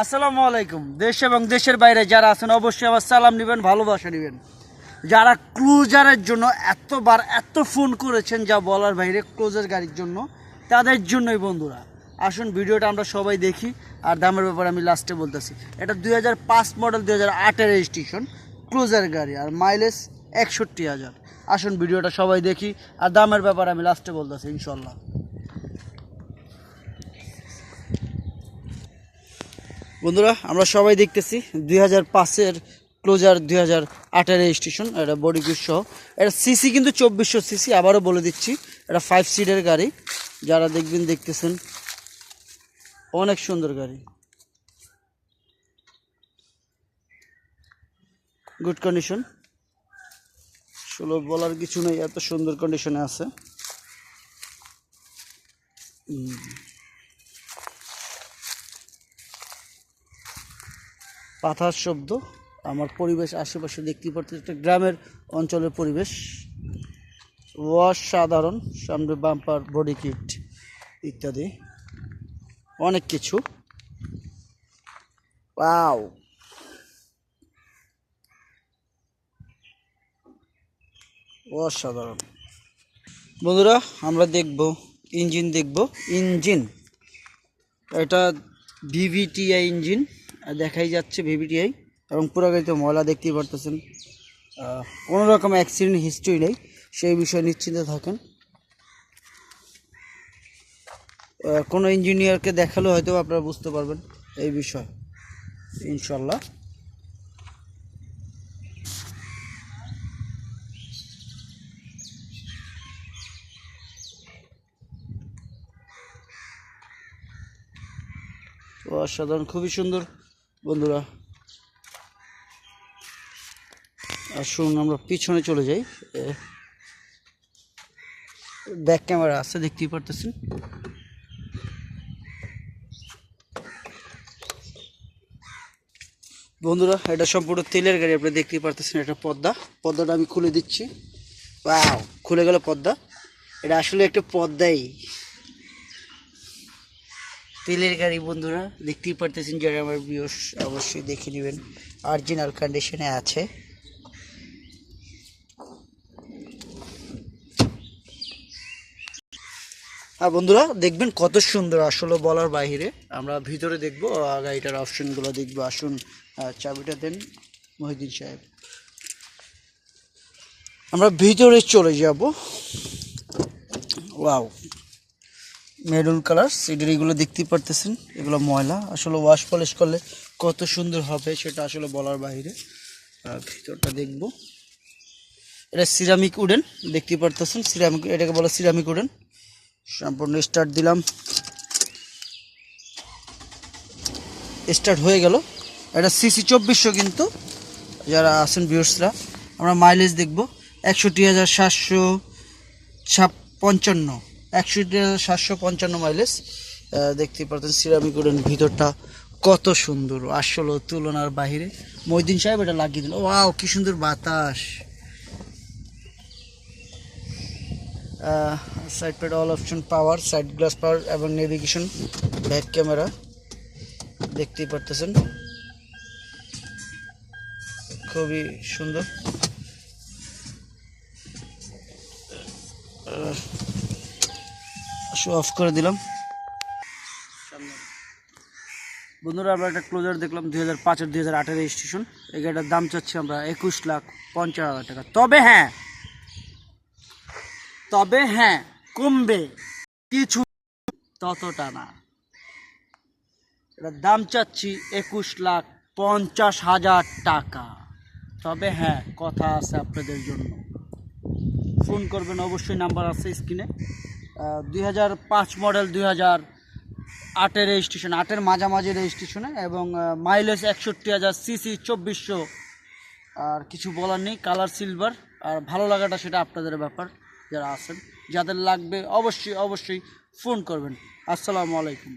আসসালামু আলাইকুম। দেশ এবং দেশের বাইরে যারা আছেন, অবশ্যই আবার সালাম নেবেন, ভালোবাসা নেবেন। যারা ক্রুজারের জন্য এতবার এত ফোন করেছেন যা বলার বাইরে ক্লোজার গাড়ির জন্য, তাদের জন্যই বন্ধুরা, আসুন ভিডিওটা আমরা সবাই দেখি, আর দামের ব্যাপারে আমি লাস্টে বলতেছি। এটা দুই হাজার পাঁচ মডেল দুই হাজার রেজিস্ট্রেশন ক্লোজার গাড়ি, আর মাইলেজ একষট্টি হাজার। আসুন ভিডিওটা সবাই দেখি, আর দামের ব্যাপারে আমি লাস্টে বলতেছি ইনশাল্লাহ বন্ধুরা, আমরা সবাই দেখতেছি দুই হাজার পাঁচের ক্লোজার দুই হাজার আটের রেজিস্ট্রেশন এটা বডি সহ। এটা সিসি কিন্তু চব্বিশশো সিসি আবারও বলে দিচ্ছি, এটা ফাইভ সিটের গাড়ি। যারা দেখবেন, দেখতেছেন, অনেক সুন্দর গাড়ি। গুড কন্ডিশন ষোলো বলার কিছু নেই, এত সুন্দর কন্ডিশনে আছে। পাথার শব্দ। আমার পরিবেশ আশেপাশে দেখতে পাচ্ছি একটা গ্রামের অঞ্চলের পরিবেশ। অসাধারণ, সামনে বাম্পার, বডি কিট ইত্যাদি। অনেক কিছু। পাও অসাধারণ। বন্ধুরা, আমরা দেখব, ইঞ্জিন দেখব। ইঞ্জিন। এটা ভিভিটিআই ইঞ্জিন। দেখাই যাচ্ছে ভিভিটিআই এবং গাড়িতে ময়লা দেখতেই পারতেছেন। কোনো রকম অ্যাক্সিডেন্ট হিস্ট্রি নেই, সেই বিষয়ে নিশ্চিন্ত থাকেন। কোনো ইঞ্জিনিয়ারকে দেখালে হয়তো আপনারা বুঝতে পারবেন এই বিষয় ইনশাল্লাহ অসাধারণ, খুবই সুন্দর। বন্ধুরা, আসুন আমরা পিছনে চলে যাই। ব্যাক ক্যামেরা আছে, দেখতেই পারতেছেন। বন্ধুরা, এটা সম্পূর্ণ তেলের গাড়ি, আপনি দেখতেই পারতেছেন এটা পদ্মা। পদ্মাটা আমি খুলে দিচ্ছি। খুলে গেল পদ্মা। এটা আসলে একটা পদ্মাই। তেলের গাড়ি, বন্ধুরা, দেখতেই পারতেছেন যারা আমার বিয়স অবশ্যই দেখে নেবেন। অরিজিনাল কন্ডিশনে আছে। আর বন্ধুরা, দেখবেন কত সুন্দর আসলে বলার বাইরে আমরা ভিতরে দেখব গাড়িটার অপশনগুলো দেখব। আসুন চাবিটা দেন মহিদিন সাহেব। আমরা ভিতরে চলে যাব। ওয়াও মেরুন কালার সিটের এগুলো দেখতেই পারতেছেন। এগুলো ময়লা। আসলে ওয়াশ পলিশ করলে কত সুন্দর হবে সেটা আসলে বলার বাইরে। ভিতরটা দেখব। এটা সিরামিক উডেন দেখতেই পারতেছেন। সিরামিক এটাকে বলে সিরামিক উডেন সম্পূর্ণ স্টার্ট দিলাম। স্টার্ট হয়ে গেল। এটা সিসি চব্বিশশো কিন্তু, যারা আছেন ভিউর্সরা আমরা মাইলেজ দেখব। একষট্টি হাজার সাতশো ছাপ পঞ্চান্ন হাজার সাতশো পঞ্চান্ন মাইলেজ দেখতে পারতেন সিরামিক উডেন ভিতরটা কত সুন্দর। আসলে তুলনার বাহিরে মহিদিন সাহেব এটা লাগিয়ে দিল ওয়াও, কি সুন্দর বাতাস। Side pad all option power side glass power এবং নেভিগেশন ব্যাক ক্যামেরা দেখতেই পারতেছেন। খুবই সুন্দর। শো অফ করে দিলাম। বন্ধুরা, আমরা একটা ক্লোজার দেখলাম দুই হাজার পাঁচের, দুই হাজার আটের রেজিস্ট্রেশন এই গাড়িটার দাম চাচ্ছি আমরা একুশ লাখ পঞ্চাশ হাজার টাকা। তবে হ্যাঁ তবে হ্যাঁ কমবে কিছু ততটা না। এটার দাম চাচ্ছি একুশ লাখ পঞ্চাশ হাজার টাকা। তবে হ্যাঁ কথা আছে আপনাদের জন্য। ফোন করবেন, অবশ্যই নাম্বার আছে স্ক্রিনে। দুই হাজার পাঁচ মডেল দুই হাজার আটের রেজিস্ট্রেশন আটের মাঝামাঝি রেজিস্ট্রেশনে এবং মাইলেজ একষট্টি হাজার সিসি চব্বিশশো। আর কিছু বলার নেই কালার সিলভার আর ভালো লাগাটা সেটা আপনাদের ব্যাপার, যারা আছেন। যাদের লাগবে, অবশ্যই অবশ্যই ফোন করবেন। আসসালামু আলাইকুম।